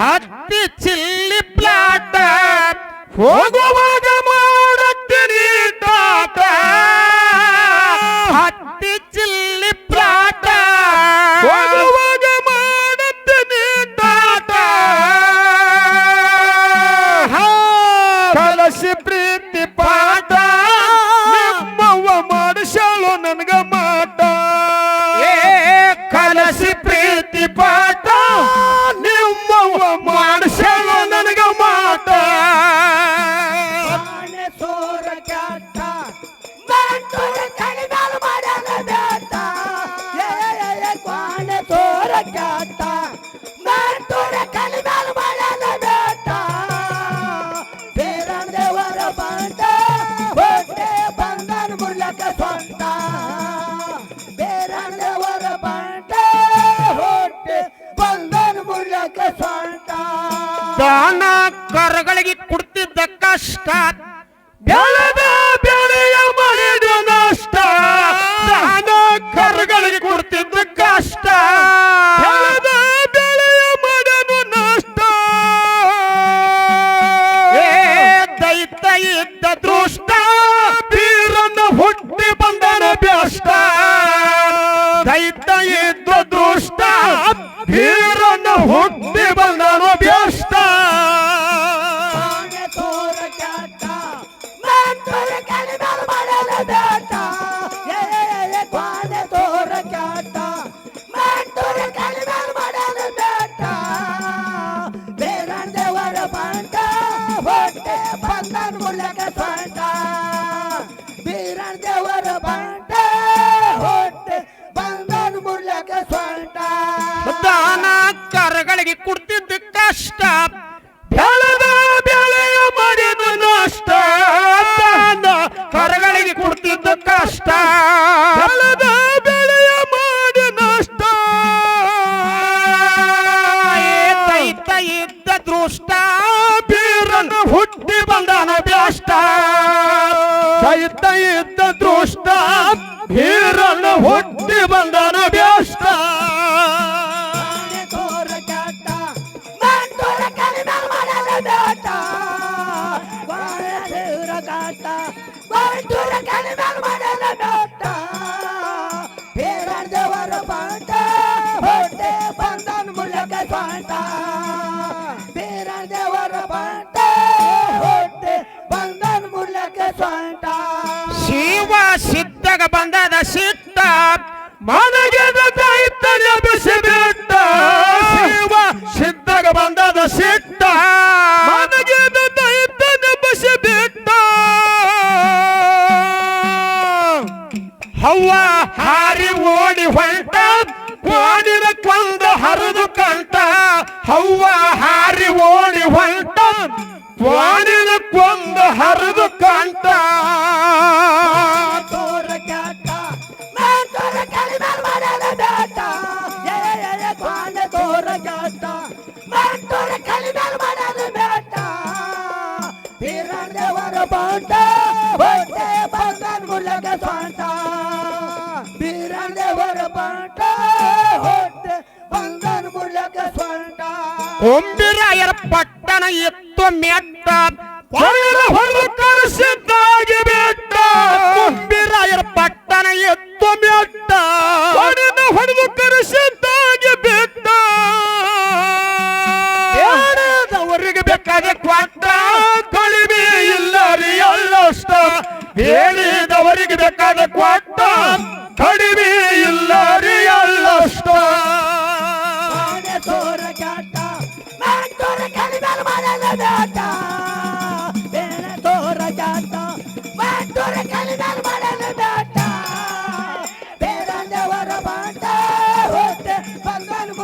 ಹತ್ತಿ ಚಿಲ್ಲಿ ಪ್ಲಾಟ ಹೋಗುವಾಗ ಇದ್ದ ದೃಷ್ಟ ಬೀರನು ಹುಟ್ಟಿ ಬಂದನ ಬ್ಯಾಷ್ಟ. ದೈತ ಇದ್ದ ದೃಷ್ಟ ಬೀರನು ಹುಟ್ಟಿ ಬಂದನ ಬಂಟ ಹೊಟ್ಟೆ ಬಂದನ್ ಮುಳ್ಳಕ ಸ್ವಂಟ. ಶಿವ ಸಿದ್ಧಗ ಬಂದದ ಸಿಟ್ಟ ಮನಗೆದ ಕೊಂಬಿರಾಯರ ಪಟ್ಟಣ ಎತ್ತು ಮೆಟ್ಟ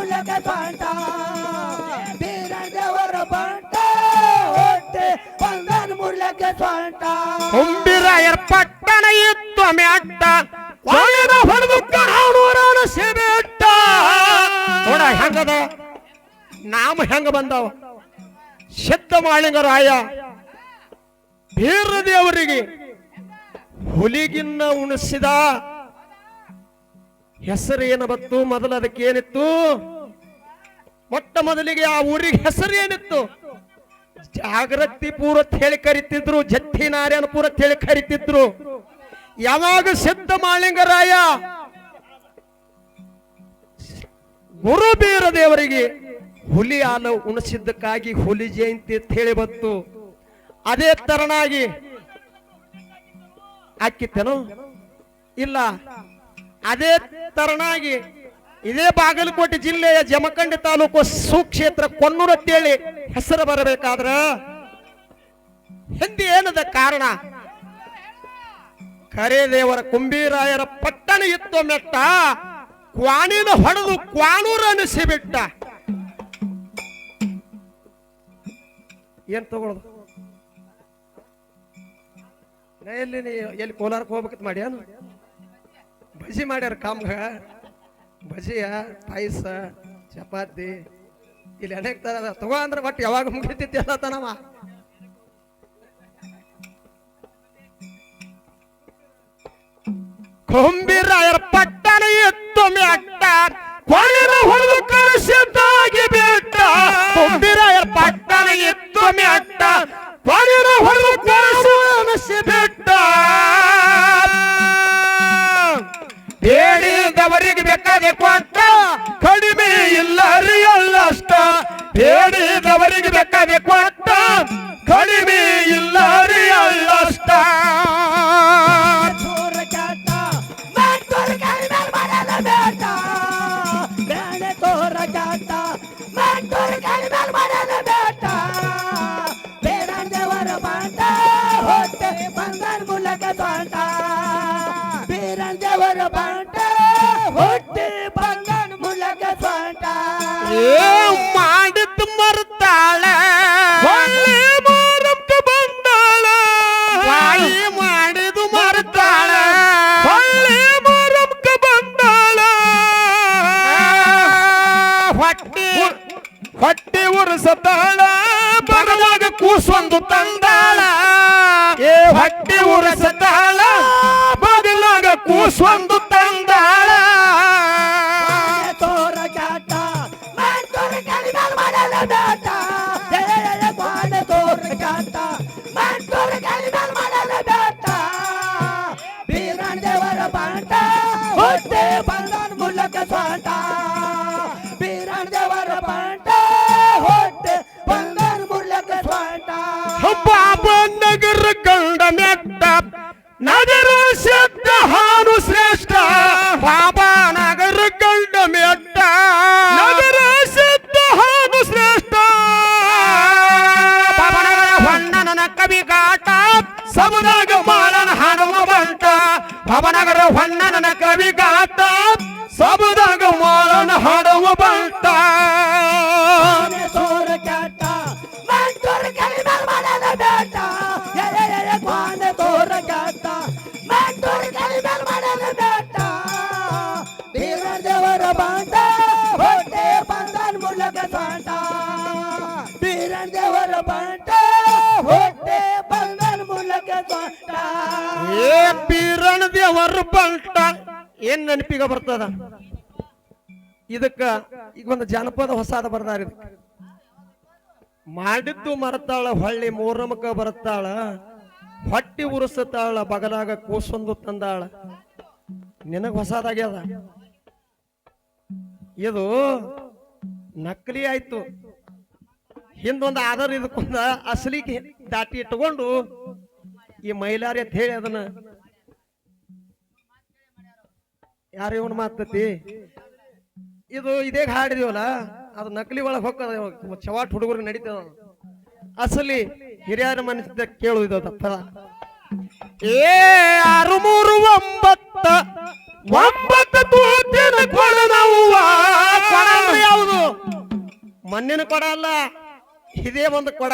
ಬಂದನ್ ಮುಳ್ಳಕ ಸ್ವಂಟ ದೇವರ ಬಂಟ ಹೊಟ್ಟೆ ಬಂದನ್ ಮುಳ್ಳಕ ಸ್ವಂಟ ಕುಂಬಿರಾಯರ ಪಟ್ಟಣ ಇತ್ತು ಮ್ಯಾಟ್ಟ. ಕೊನೆಯ ಹೊಡೆದು ಕಾಣೂರನ ಸಿಬೆಟ್ಟ ನೋಡ ಹೆಂಗದ? ನಾಮ ಹೆಂಗ ಬಂದಾವ? ಸಿದ್ಧ ಮಾಳಿಂಗರಾಯ. ಬೀರ ದೇವರಿಗೆ ಹುಲಿಗಿನ್ನ ಉಣಿಸಿದ. ಹೆಸರು ಏನು ಬತ್ತು? ಮೊದಲು ಅದಕ್ಕೆ ಏನಿತ್ತು? ಮೊಟ್ಟ ಮೊದಲಿಗೆ ಆ ಊರಿಗೆ ಹೆಸರು ಏನಿತ್ತು? ಜಾಗೃತಿ ಪೂರತ್ ಹೇಳಿ ಕರಿತಿದ್ರು, ಜತ್ತಿ ಪೂರ್ವತ್ ಹೇಳಿ ಕರಿತಿದ್ರು. ಯಾವಾಗ ಸಿದ್ಧ ಮಾಳಿಂಗರಾಯ? ಗುರುಬೀರ ದೇವರಿಗೆ ಹುಲಿ ಆಲ ಉಣಸಿದ್ದಕ್ಕಾಗಿ ಹುಲಿ ಜಯಂತಿ ಅಂತ ಹೇಳಿ ಬತ್ತು ಅದೇ ತರನಾಗಿ ಆಕಿತ್ತೇನು ಇಲ್ಲ. ಅದೇ ತರನಾಗಿ ಇದೇ ಬಾಗಲಕೋಟೆ ಜಿಲ್ಲೆಯ ಜಮಖಂಡಿ ತಾಲೂಕು ಸುಕ್ಷೇತ್ರ ಕೊನ್ನೂರು ಅಂತೇಳಿ ಹೆಸರು ಬರಬೇಕಾದ್ರ ಹಿಂದೆ ಏನದ ಕಾರಣ? ಕರೇದೇವರ ಕುಂಬೀರಾಯರ ಪಟ್ಟಣ ಇತ್ತು ಮೆಟ್ಟ. ಕ್ವಾಣಿನ ಹೊಡೆದು ಕ್ವಾಣೂರು ಅನಿಸಿಬಿಟ್ಟ. ಏನ್ ತಗೊಳ್ಳೋದು ಎಲ್ಲಿ ಕೋಲಾರಕ್ಕೆ ಹೋಗ್ಬೇಕಂತ ಮಾಡ್ಯಾನು? ಬಜಿ ಮಾಡ್ಯಾರ ಕಾಮ್ಗ ಬಜಿಯ ಪಾಯಸ ಚಪಾತಿ ಇಲ್ಲಿ ಅನೇಕ ತರ ಅದ. ತಗೋ ಅಂದ್ರೆ ಬಟ್ ಯಾವಾಗ ಮುಗಿತೈತಿ ಅನ್ನತನವ ಕೊಂಬಿರಾಯರ ಪಟ್ಟಣ ಏ ಮಾಡಿದ್ದು ಮರ್ತಾಳ ಹೊಳ್ಳಿ ಮಾರಕ್ಕ ಬಂದಾಳ ಬಾಯಿ ಮಾಡಿದು ಮರ್ತಾಳ ಹೊಳ್ಳಿ ಮಾರಕ್ಕ ಬಂದಾಳ ಹೊಟ್ಟಿ ಹೊಟ್ಟಿ ಉರಸತಾಳ ಬಗಲಾಗ ಕೂಸೊಂದು ತಂದಾಳ ಏ ಹೊಟ್ಟಿ ಉರಸತಾಳ ಬಗಲಾಗ ಕೂಸೊಂದು ತಂದಾಳ ನಗರ ಕಂಡ ಮೆಟ್ಟ ನಗರ ಏ ಬೀರಣ ದೇವರು ಬಂಟ. ಏನ್ ನೆನಪಿಗ ಬರ್ತದ? ಇದಕ್ಕ ಈಗ ಒಂದು ಜನಪದ ಹೊಸಾದ ಬರ್ದಾರ ಮಾಡಿದ್ದು ಮರತಾಳ, ಹೊಳ್ಳಿ ಮೂರಮಕ ಬರುತ್ತಾಳ ಹೊಟ್ಟಿ ಉರುಸತಾಳ, ಬಗಲಾಗ ಕೂಸೊಂದು ತಂದಾಳ. ನಿನಗ ಹೊಸಾದಾಗ್ಯದ? ಇದು ನಕಲಿ ಆಯ್ತು. ಹಿಂದೊಂದು ಆಧಾರ ಇದಕ್ಕೊಂದ ಅಸಲಿಗೆ ದಾಟಿ ಇಟ್ಕೊಂಡು ಈ ಮೈಲಾರಿ ಅಂತ ಹೇಳಿ ಅದನ್ನ. ಯಾರು ಇವನ್ ಮಾತತಿ ಇದು ಇದೇ ಹಾಡಿದೀವಲ್ಲ, ಅದು ನಕಲಿ ಒಳಗೆ ಹೋಗ್ತದ ಚವಾಟ್ ಹುಡುಗರು ನಡೀತದ. ಅಸಲಿ ಹಿರಿಯರ ಮನಸ್ಸಿದ್ದ ಕೇಳು ಇದ ತಪ್ಪದ ಏ ಆರು ಮೂರು ಒಂಬತ್ತ ಒಂಬತ್ತು ಯಾವುದು? ಮಣ್ಣಿನ ಕೊಡ ಅಲ್ಲ, ಇದೇ ಒಂದು ಕೊಡ.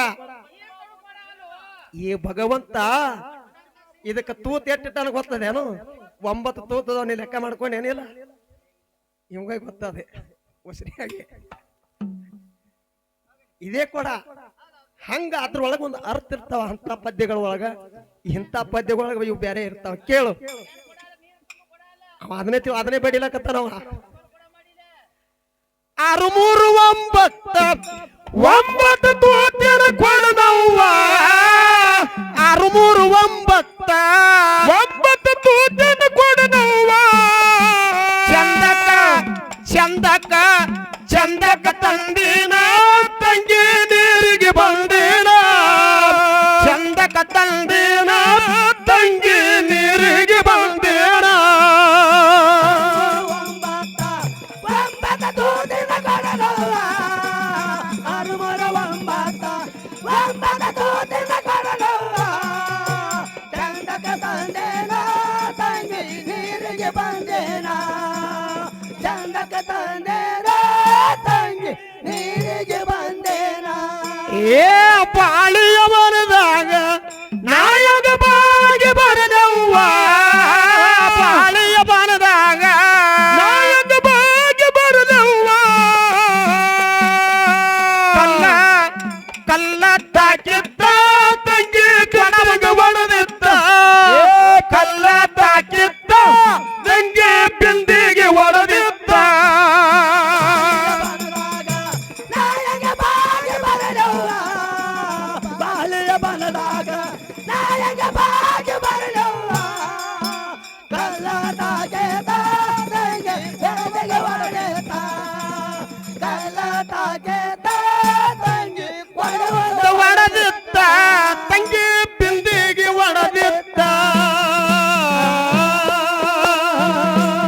ಈ ಭಗವಂತ ಇದಕ್ಕೆ ತೂತ್ ಎಟ್ಟಿಟ್ಟಾನ ಗೊತ್ತದೇನು? ಒಂಬತ್ತು ತೂತದ ನೀ ಲೆಕ್ಕ ಮಾಡ್ಕೊಂಡೇನಿಲ್ಲ ಇವಂಗ ಗೊತ್ತದೆ ಉಸಿರಿಯಾಗಿ ಇದೇ ಕೂಡ ಹಂಗ ಅದ್ರೊಳಗ ಒಂದು ಅರ್ಥ ಇರ್ತಾವ ಅಂತ ಪದ್ಯಗಳ ಒಳಗ. ಇಂಥ ಪದ್ಯಗಳೊಳಗ ಇವು ಬೇರೆ ಇರ್ತಾವ. ಕೇಳು. ಅವ ಅದನ್ನೇ ಅದನ್ನೇ ಬಡಿಲಕತ್ತಾರ ಆರು ಮೂರು ಒಂಬತ್ತು ಒಂಬತ್ತು ತೋತಿನ ಕೊಡದವ್ವ ಏ ಬಾಳಿಯ ಮನದಾಗ